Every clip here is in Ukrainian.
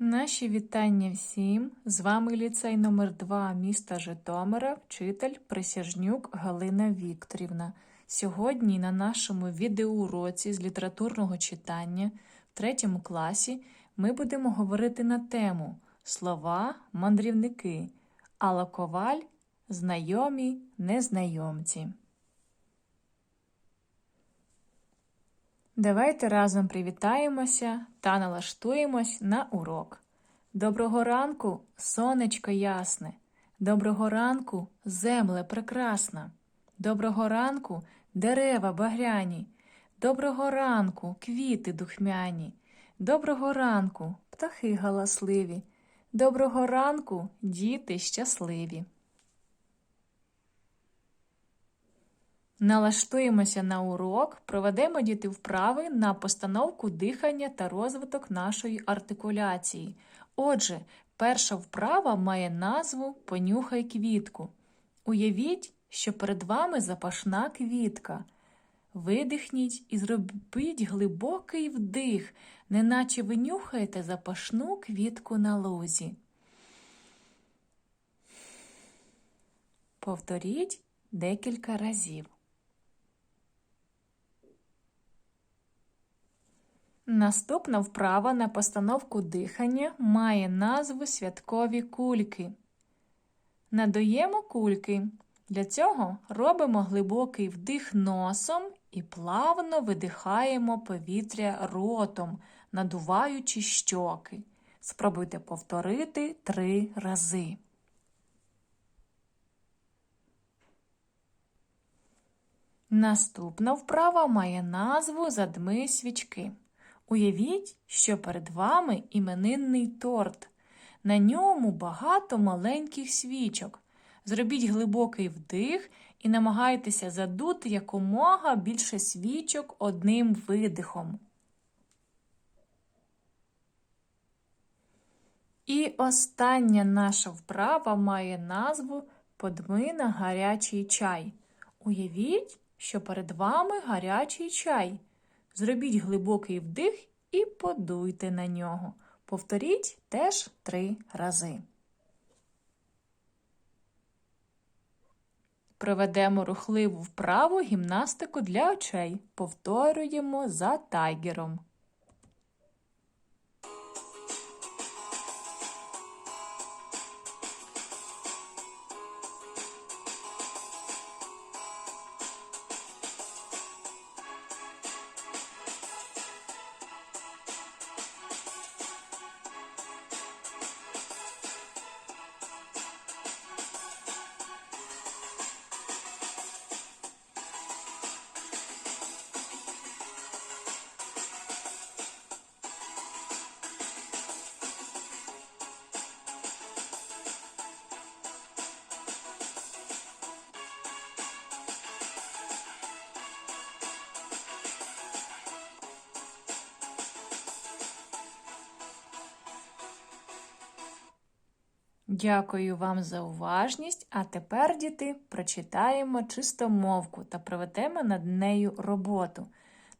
Наші вітання всім. З вами ліцей номер 2 міста Житомира, вчитель Присяжнюк Галина Вікторівна. Сьогодні на нашому відеоуроці з літературного читання в третьому класі ми будемо говорити на тему Слова мандрівники, Алла Коваль Знайомі незнайомці. Давайте разом привітаємося та налаштуємось на урок. Доброго ранку, сонечко ясне. Доброго ранку, земле прекрасна. Доброго ранку, дерева багряні. Доброго ранку, квіти духмяні. Доброго ранку, птахи галасливі. Доброго ранку, діти щасливі. Налаштуємося на урок, проведемо діти вправи на постановку дихання та розвиток нашої артикуляції. Отже, перша вправа має назву Понюхай квітку. Уявіть, що перед вами запашна квітка. Видихніть і зробіть глибокий вдих, неначе ви нюхаєте запашну квітку на лузі. Повторіть декілька разів. Наступна вправа на постановку дихання має назву святкові кульки. Надуємо кульки. Для цього робимо глибокий вдих носом і плавно видихаємо повітря ротом, надуваючи щоки. Спробуйте повторити три рази. Наступна вправа має назву Задми свічки. Уявіть, що перед вами іменинний торт. На ньому багато маленьких свічок. Зробіть глибокий вдих і намагайтеся задути якомога більше свічок одним видихом. І остання наша вправа має назву Подми на гарячий чай. Уявіть, що перед вами гарячий чай. Зробіть глибокий вдих і подуйте на нього. Повторіть теж три рази. Проведемо рухливу вправу гімнастику для очей. Повторюємо за тайгером. Дякую вам за уважність. А тепер, діти, прочитаємо чистомовку та проведемо над нею роботу.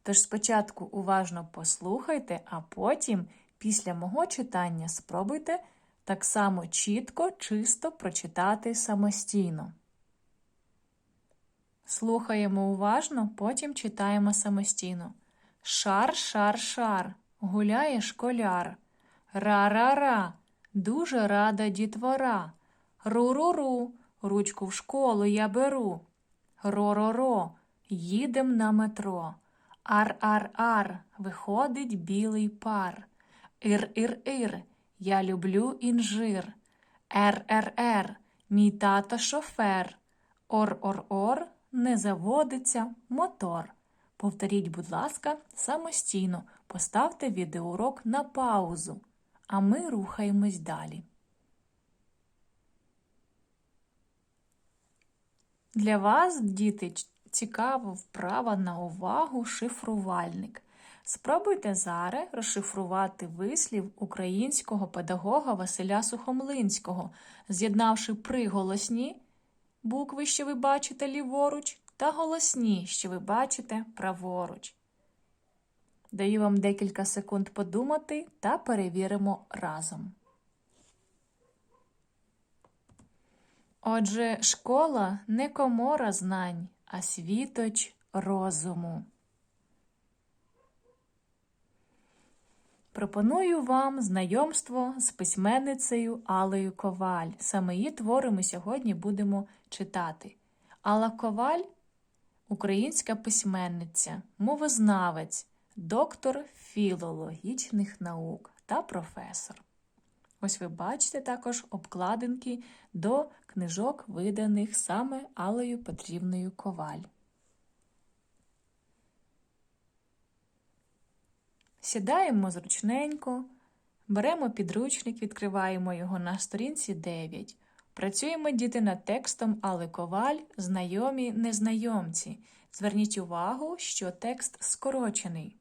Тож спочатку уважно послухайте, а потім, після мого читання, спробуйте так само чітко, чисто прочитати самостійно. Слухаємо уважно, потім читаємо самостійно. Шар, шар, шар, гуляє школяр. Ра-ра-ра. Дуже рада дітвора. Ру-ру-ру, ручку в школу я беру. Ро-ро-ро, їдем на метро. Ар-ар-ар, виходить білий пар. Ір-ір-ір, я люблю інжир. Р-р-р, мій тато шофер. Ор-ор-ор, не заводиться мотор. Повторіть, будь ласка, самостійно поставте відеоурок на паузу а ми рухаємось далі. Для вас, діти, цікава вправа на увагу шифрувальник. Спробуйте зараз розшифрувати вислів українського педагога Василя Сухомлинського, з'єднавши приголосні букви, що ви бачите ліворуч, та голосні, що ви бачите праворуч. Даю вам декілька секунд подумати та перевіримо разом. Отже, школа не комора знань, а світоч розуму. Пропоную вам знайомство з письменницею Алею Коваль. Саме її твори ми сьогодні будемо читати. Алла Коваль українська письменниця, мовознавець, доктор філологічних наук та професор. Ось ви бачите також обкладинки до книжок, виданих саме Алею Петрівною Коваль. Сідаємо зручненько, беремо підручник, відкриваємо його на сторінці 9. Працюємо діти над текстом Але Коваль, знайомі незнайомці. Зверніть увагу, що текст скорочений.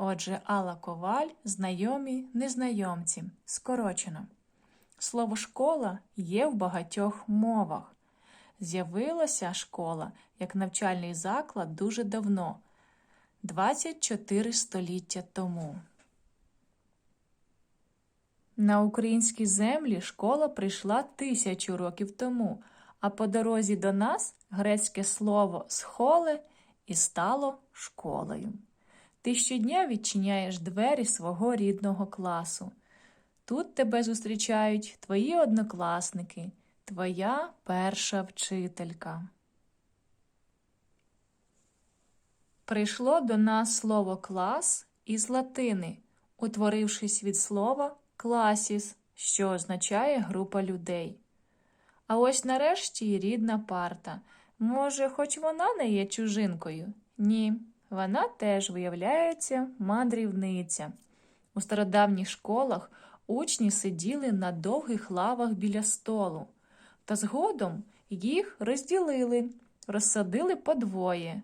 Отже, Алла Коваль, знайомі незнайомці. Скорочено. Слово школа є в багатьох мовах. З'явилася школа як навчальний заклад дуже давно 24 століття тому. На українські землі школа прийшла тисячу років тому, а по дорозі до нас грецьке слово схоле і стало школою. Ти щодня відчиняєш двері свого рідного класу. Тут тебе зустрічають твої однокласники, твоя перша вчителька. Прийшло до нас слово клас із латини, утворившись від слова класіс, що означає група людей. А ось нарешті й рідна парта. Може, хоч вона не є чужинкою? Ні, вона теж виявляється мандрівниця. У стародавніх школах учні сиділи на довгих лавах біля столу, та згодом їх розділили, розсадили подвоє.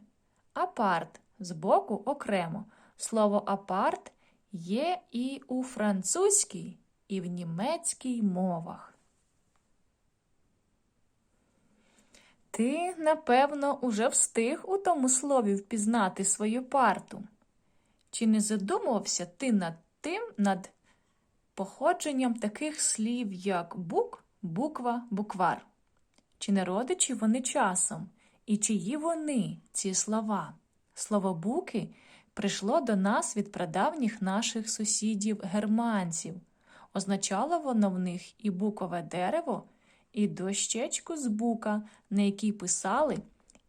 Апарт збоку окремо. Слово апарт є і у французькій, і в німецькій мовах. Ти, напевно, уже встиг у тому слові впізнати свою парту. Чи не задумувався ти над тим, над походженням таких слів, як бук, буква, буквар? Чи не родичі вони часом? І чиї вони, ці слова? Слово буки прийшло до нас від прадавніх наших сусідів германців. Означало воно в них і букове дерево, і дощечку з бука, на якій писали,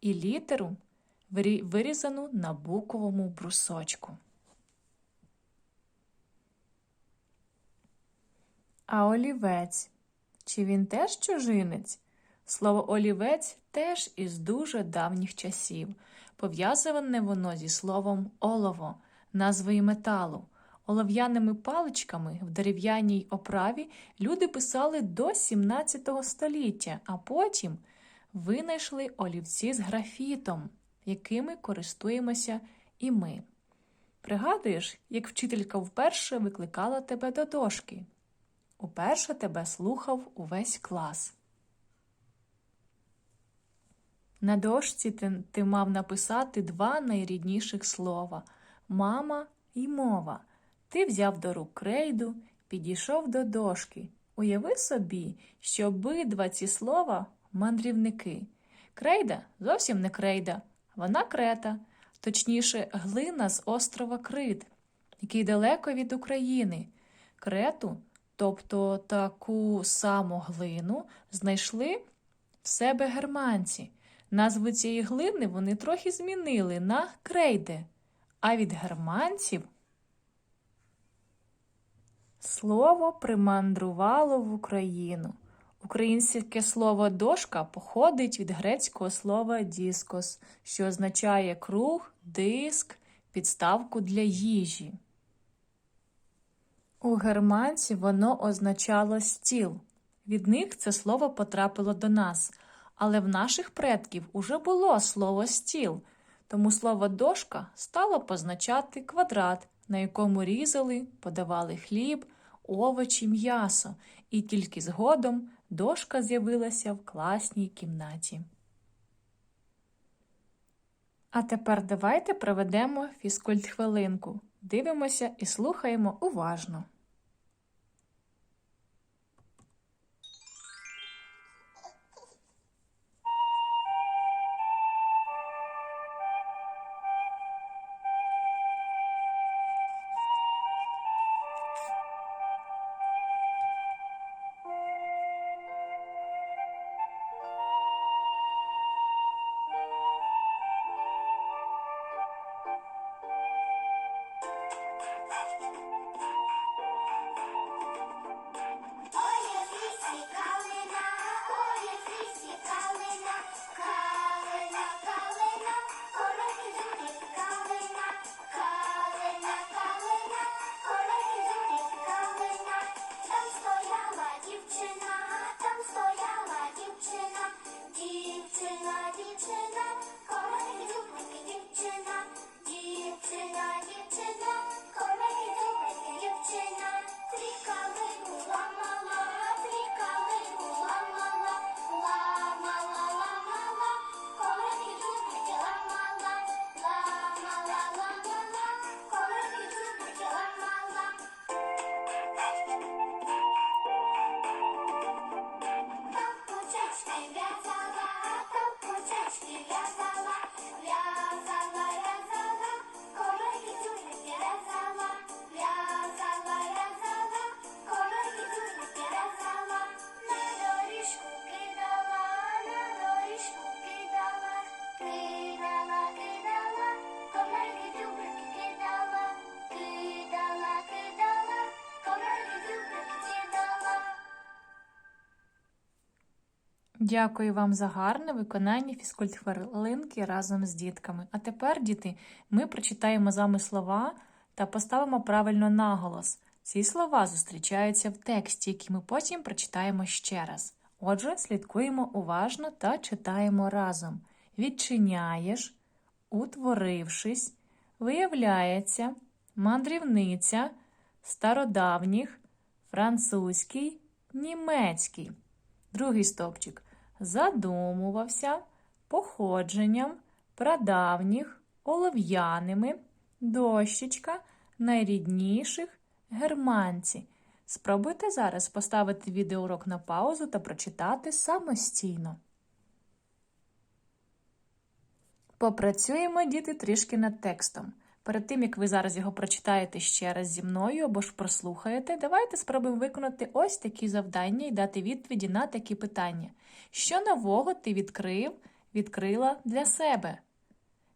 і літеру, вирізану на буковому брусочку. А олівець. Чи він теж чужинець? Слово олівець теж із дуже давніх часів. Пов'язане воно зі словом олово, назвою металу. Олов'яними паличками в дерев'яній оправі люди писали до 17 століття, а потім винайшли олівці з графітом, якими користуємося і ми. Пригадуєш, як вчителька вперше викликала тебе до дошки? Уперше тебе слухав увесь клас. На дошці ти, ти мав написати два найрідніших слова мама і мова. Ти взяв до рук крейду, підійшов до дошки. Уяви собі, що обидва ці слова мандрівники. Крейда зовсім не крейда, вона крета, точніше, глина з острова Крит, який далеко від України. Крету, тобто таку саму глину, знайшли в себе германці. Назву цієї глини вони трохи змінили на крейде, а від германців слово примандрувало в Україну. Українське слово дошка походить від грецького слова діскос, що означає круг, диск, підставку для їжі. У германців воно означало стіл. Від них це слово потрапило до нас але в наших предків уже було слово стіл, тому слово дошка стало позначати квадрат, на якому різали, подавали хліб, овочі, м'ясо, і тільки згодом дошка з'явилася в класній кімнаті. А тепер давайте проведемо фізкульт хвилинку. Дивимося і слухаємо уважно. Дякую вам за гарне виконання фізкульт хвилинки разом з дітками. А тепер, діти, ми прочитаємо з вами слова та поставимо правильно наголос. Ці слова зустрічаються в тексті, який ми потім прочитаємо ще раз. Отже, слідкуємо уважно та читаємо разом. Відчиняєш, утворившись, виявляється, мандрівниця, стародавніх, французький, німецький. Другий стовпчик задумувався походженням прадавніх олов'яними дощечка найрідніших германці. Спробуйте зараз поставити відеоурок на паузу та прочитати самостійно. Попрацюємо, діти, трішки над текстом. Перед тим, як ви зараз його прочитаєте ще раз зі мною або ж прослухаєте, давайте спробуємо виконати ось такі завдання і дати відповіді на такі питання. Що нового ти відкрив, відкрила для себе?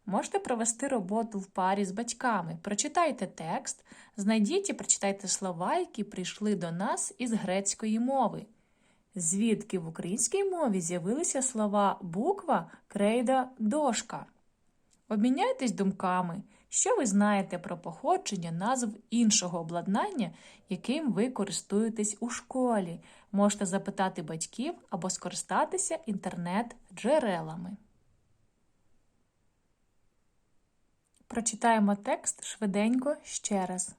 Можете провести роботу в парі з батьками. Прочитайте текст, знайдіть і прочитайте слова, які прийшли до нас із грецької мови. Звідки в українській мові з'явилися слова буква, крейда, дошка? Обміняйтесь думками, що ви знаєте про походження назв іншого обладнання, яким ви користуєтесь у школі. Можете запитати батьків або скористатися інтернет-джерелами. Прочитаємо текст швиденько ще раз.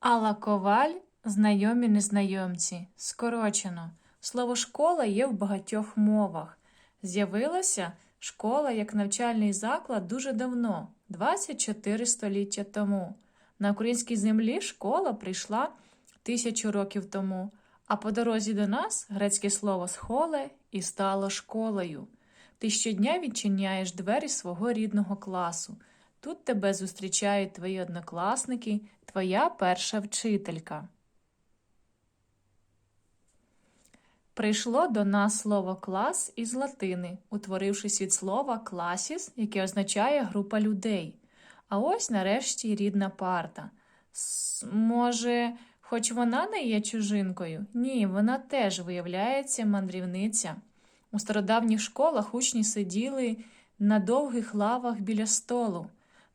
Алла Коваль знайомі незнайомці. Скорочено. Слово школа є в багатьох мовах. З'явилася школа як навчальний заклад дуже давно, 24 століття тому. На українській землі школа прийшла тисячу років тому, а по дорозі до нас грецьке слово схоле і стало школою. Ти щодня відчиняєш двері свого рідного класу. Тут тебе зустрічають твої однокласники, твоя перша вчителька. Прийшло до нас слово клас із латини, утворившись від слова класіс, яке означає група людей. А ось нарешті рідна парта. С- може, хоч вона не є чужинкою? Ні, вона теж виявляється мандрівниця. У стародавніх школах учні сиділи на довгих лавах біля столу,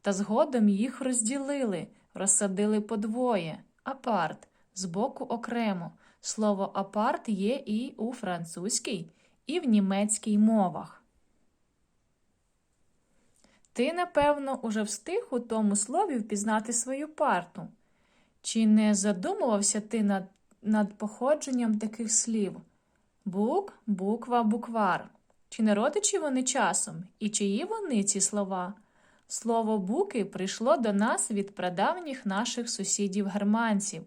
та згодом їх розділили, розсадили подвоє, апарт, збоку окремо. Слово апарт є і у французькій, і в німецькій мовах. Ти, напевно, уже встиг у тому слові впізнати свою парту. Чи не задумувався ти над, над походженням таких слів? Бук, буква, буквар. Чи не родичі вони часом? І чиї вони ці слова? Слово буки прийшло до нас від прадавніх наших сусідів германців.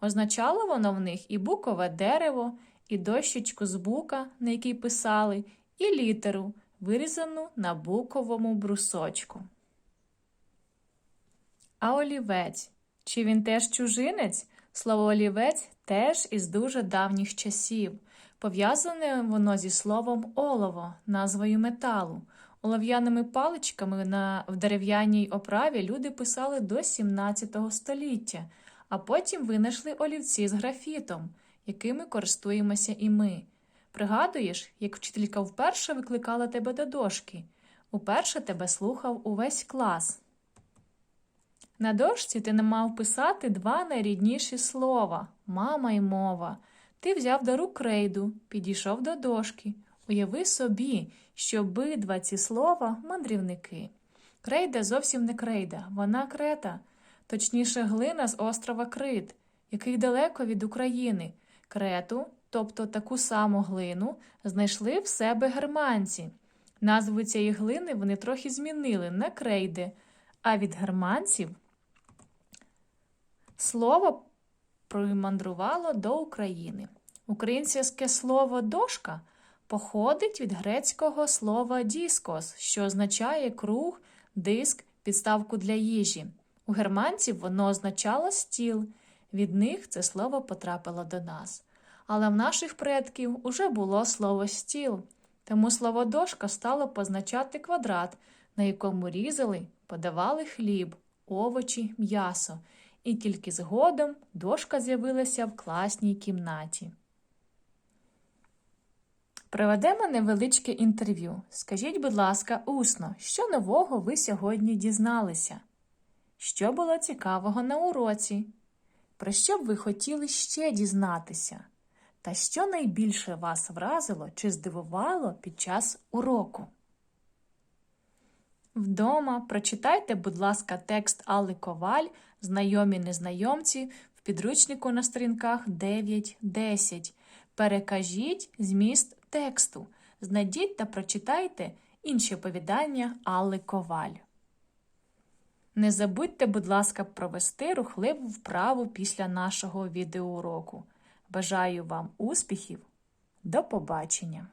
Означало воно в них і букове дерево, і дощечку з бука, на якій писали, і літеру, вирізану на буковому брусочку. А олівець. Чи він теж чужинець? Слово олівець теж із дуже давніх часів. Пов'язане воно зі словом олово, назвою металу. Олов'яними паличками на, в дерев'яній оправі люди писали до 17 століття, а потім винайшли олівці з графітом, якими користуємося і ми. Пригадуєш, як вчителька вперше викликала тебе до дошки? Уперше тебе слухав увесь клас. На дошці ти не мав писати два найрідніші слова мама й мова. Ти взяв до рук крейду, підійшов до дошки. Уяви собі, що обидва ці слова мандрівники. Крейда зовсім не крейда, вона крета, точніше глина з острова Крит, який далеко від України. Крету, тобто таку саму глину, знайшли в себе германці. Назву цієї глини вони трохи змінили на крейди, а від германців слово примандрувало до України. Українське слово дошка походить від грецького слова діскос, що означає круг, диск, підставку для їжі. У германців воно означало стіл. Від них це слово потрапило до нас. Але в наших предків уже було слово стіл, тому слово дошка стало позначати квадрат, на якому різали, подавали хліб, овочі, м'ясо, і тільки згодом дошка з'явилася в класній кімнаті. Проведемо невеличке інтерв'ю. Скажіть, будь ласка, усно, що нового ви сьогодні дізналися? Що було цікавого на уроці? Про що б ви хотіли ще дізнатися? Та що найбільше вас вразило чи здивувало під час уроку? Вдома прочитайте, будь ласка, текст Алли Коваль Знайомі незнайомці в підручнику на сторінках 9-10. Перекажіть зміст тексту. Знайдіть та прочитайте інші оповідання Алли Коваль. Не забудьте, будь ласка, провести рухливу вправу після нашого відеоуроку. Бажаю вам успіхів! До побачення!